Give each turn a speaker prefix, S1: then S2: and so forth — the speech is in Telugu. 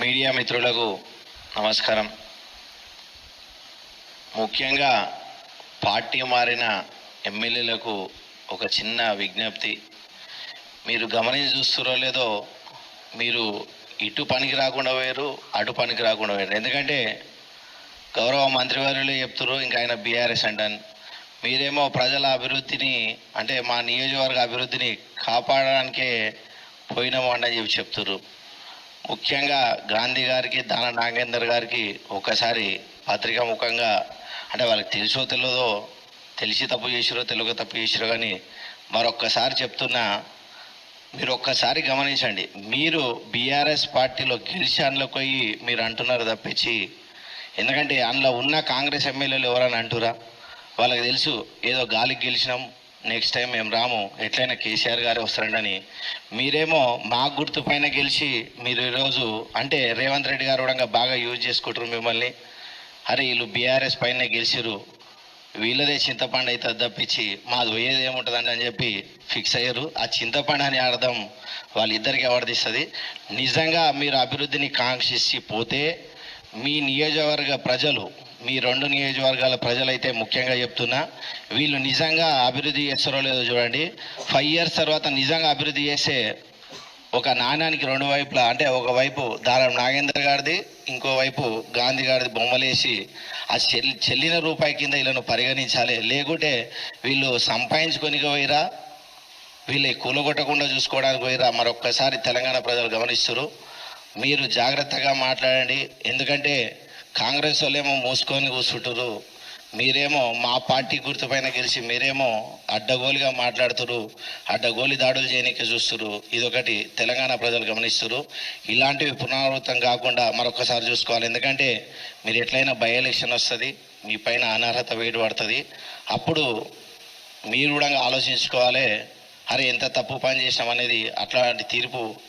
S1: మీడియా మిత్రులకు నమస్కారం. ముఖ్యంగా పార్టీ మారిన ఎమ్మెల్యేలకు ఒక చిన్న విజ్ఞప్తి. మీరు గమనించి చూస్తారో లేదో మీరు ఇటు పనికి రాకుండా పోయారు అటు పనికి రాకుండా పోయారు. ఎందుకంటే గౌరవ మంత్రివర్యులే చెప్తారు ఇంకా ఆయన బీఆర్ఎస్ అంటాను మీరేమో ప్రజల అభివృద్ధిని అంటే మా నియోజకవర్గ అభివృద్ధిని కాపాడడానికే పోయినాము అని చెప్పి చెప్తున్నారు ముఖ్యంగా గాంధీ గారికి దాన నాగేందర్ గారికి ఒకసారి పత్రికా ముఖంగా అంటే వాళ్ళకి తెలుసో తెలియదో తెలిసి తప్పు చేసిరో తెలుగు తప్పు చేసిరో కానీ మరొక్కసారి చెప్తున్నా మీరు ఒక్కసారి గమనించండి. మీరు బీఆర్ఎస్ పార్టీలో గెలిచి అందులోకి పోయి మీరు అంటున్నారు తప్పించి ఎందుకంటే అందులో ఉన్న కాంగ్రెస్ ఎమ్మెల్యేలు ఎవరని అంటురా? వాళ్ళకి తెలుసు ఏదో గాలికి గెలిచినాం నెక్స్ట్ టైం మేము రాము? ఎట్లయినా కేసీఆర్ గారే వస్తారంటని. మీరేమో మా గుర్తు పైన గెలిచి మీరు ఈరోజు అంటే రేవంత్ రెడ్డి గారు కూడా బాగా యూజ్ చేసుకుంటారు మిమ్మల్ని. అరే వీళ్ళు బీఆర్ఎస్ పైన గెలిచిరు వీళ్ళదే చింతపండు అయితే తప్పించి మాది పోయేది ఏముంటుందండి అని చెప్పి ఫిక్స్ అయ్యారు. ఆ చింతపండు అని అర్థం వాళ్ళిద్దరికి ఎవరిదిస్తుంది నిజంగా మీరు అభివృద్ధిని కాంక్షించి పోతే మీ నియోజకవర్గ ప్రజలు మీ రెండు నియోజకవర్గాల ప్రజలైతే ముఖ్యంగా చెప్తున్నా వీళ్ళు నిజంగా అభివృద్ధి చేస్తారో లేదో చూడండి. ఫైవ్ ఇయర్స్ తర్వాత నిజంగా అభివృద్ధి చేస్తే ఒక నాణ్యానికి రెండు వైపులా అంటే ఒక వైపు దారం నాగేందర్ గారిది ఇంకోవైపు గాంధీ గారిది బొమ్మలేసి ఆ చెల్లి చెల్లిన రూపాయి కింద వీళ్ళను పరిగణించాలి. లేకుంటే వీళ్ళు సంపాదించుకొని పోయిరా వీళ్ళు కూలగొట్టకుండా చూసుకోవడానికి పోయిరా మరొక్కసారి తెలంగాణ ప్రజలు గమనిస్తారు. మీరు జాగ్రత్తగా మాట్లాడండి. ఎందుకంటే కాంగ్రెస్ వాళ్ళేమో మూసుకొని కూర్చుంటారు. మీరేమో మా పార్టీ గుర్తుపైన గెలిచి మీరేమో అడ్డగోలుగా మాట్లాడుతురు. అడ్డగోలి దాడులు చేయనీకి చూస్తురు. ఇదొకటి తెలంగాణ ప్రజలు గమనిస్తురు. ఇలాంటివి పునరావృతం కాకుండా మరొకసారి చూసుకోవాలి. ఎందుకంటే మీరు ఎట్లయినా బై ఎలక్షన్ వస్తుంది మీ పైన అనర్హత వేడి పడుతుంది. అప్పుడు మీరు కూడా ఆలోచించుకోవాలి. అరే ఎంత తప్పు పని చేసినాం అనేది అట్లాంటి తీర్పు